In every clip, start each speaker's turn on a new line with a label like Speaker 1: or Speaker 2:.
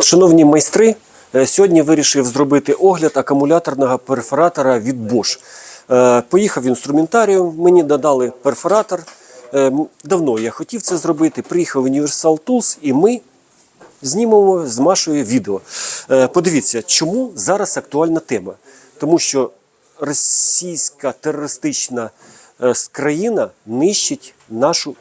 Speaker 1: Шановні майстри, е, сьогодні вирішив зробити огляд акумуляторного перфоратора від Bosch. Е, Поїхав в інструментарію, мені додали перфоратор. Е, Давно я хотів це зробити. Приїхав в Universal Tools і ми знімемо з Машою відео. Подивіться, чому зараз актуальна тема. Тому що російська терористична країна нищить нашу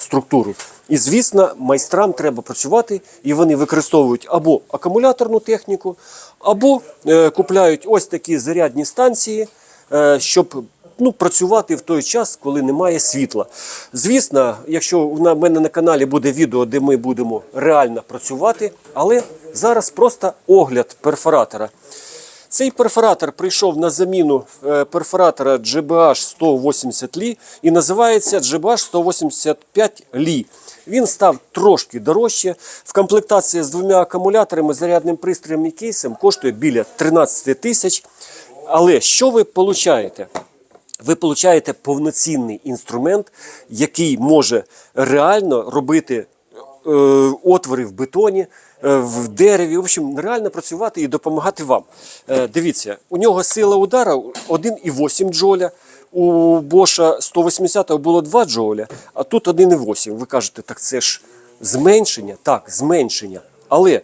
Speaker 1: енергоструктуру. І, звісно, майстрам треба працювати, і вони використовують або акумуляторну техніку, або е, купляють ось такі зарядні станції, е, щоб ну, працювати в той час, коли немає світла. Звісно, якщо на- мене на каналі буде відео, де ми будемо реально працювати, але зараз просто огляд перфоратора. Цей перфоратор прийшов на заміну е, перфоратора GBH 180 Li і називається GBH 185 Li. Він став трошки дорожче. В комплектації з двома акумуляторами, зарядним пристроєм і кейсом коштує біля 13 тисяч. Але що ви получаєте? ви получаєте повноцінний інструмент, який може реально робити отвори в бетоні, е, в дереві, в общем, реально працювати і допомагати вам. Е, дивіться, у нього сила удару 1,8 джоля. У Боша 180-го було 2 джоуля, а тут 1,8. Ви кажете, так це ж зменшення? Так, зменшення. Але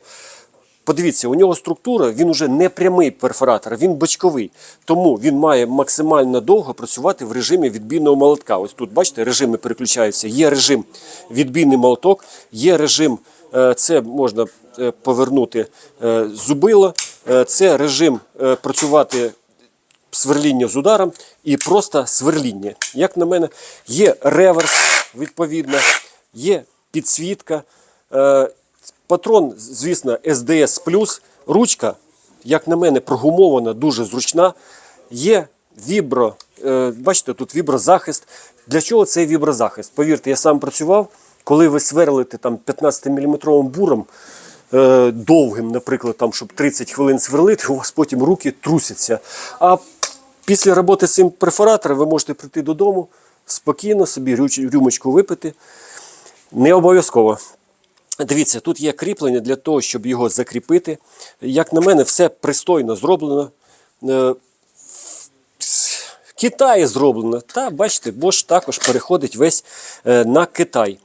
Speaker 1: Подивіться, у нього структура, він уже не прямий перфоратор, він бочковий. Тому він має максимально довго працювати в режимі відбійного молотка. Ось тут, бачите, режими переключаються. Є режим відбійний молоток, є режим, е, це можна е, повернути е, зубило, це режим працювати сверління з ударом і просто сверління. Як на мене, є реверс, відповідно, є підсвітка. Патрон, звісно, SDS ручка, як на мене, прогумована, дуже зручна. Є вібро, е, бачите, тут віброзахист. Для чого цей віброзахист? Повірте, я сам працював, коли ви сверлите там 15-мм буром, е, довгим, наприклад, там, щоб 30 хвилин сверлити, у вас потім руки трусяться. А після роботи з цим перфоратором ви можете прийти додому, спокійно собі рюмочку випити. Не обов'язково. Дивіться, тут є кріплення для того, щоб його закріпити. Як на мене, все пристойно зроблено. Е, Китаї зроблено. Та бачите, Bosch також переходить весь е, на Китай.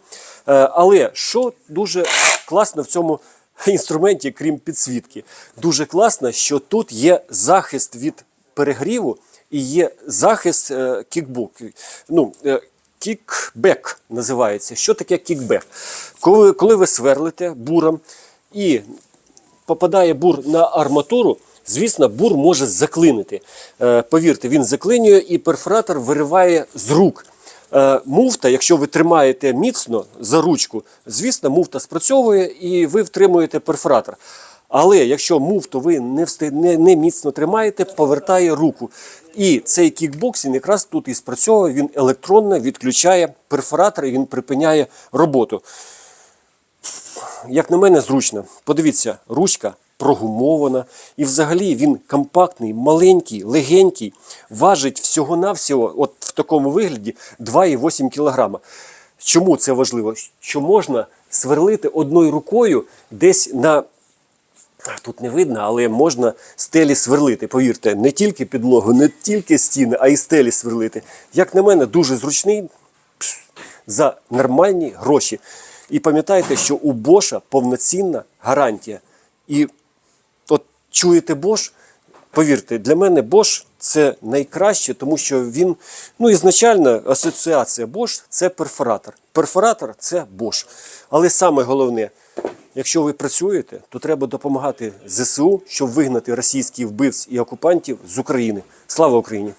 Speaker 1: Е, Але що дуже класно в цьому інструменті, крім підсвітки, дуже класно, що тут є захист від перегріву і є захист кікбук. Ну, Кікбек називається. Що таке кікбек? Коли, коли ви сверлите буром і попадає бур на арматуру, звісно, бур може заклинити. Е, повірте, він заклинює і перфоратор вириває з рук. Е, муфта, якщо ви тримаєте міцно за ручку, звісно, муфта спрацьовує і ви втримуєте перфоратор. Але якщо муфту ви не, всти- не, не міцно тримаєте, повертає руку. І цей кікбоксинг якраз тут і спрацьовує, він електронно відключає перфоратор і він припиняє роботу як на мене, зручно. Подивіться, ручка прогумована. І взагалі він компактний, маленький, легенький, важить всього-навсього, от в такому вигляді 2,8 кг. Чому це важливо? Що можна сверлити одною рукою десь на. Тут не видно, але можна стелі сверлити. Повірте, не тільки підлогу, не тільки стіни, а й стелі сверлити. Як на мене, дуже зручний за нормальні гроші. І пам'ятайте, що у Боша повноцінна гарантія. І от чуєте Bosch, повірте, для мене Bosch це найкраще, тому що він, ну ізначально асоціація Bosch це перфоратор. Перфоратор це Bosch. Але саме головне, якщо ви працюєте, то треба допомагати ЗСУ, щоб вигнати російських вбивць і окупантів з України. Слава Україні!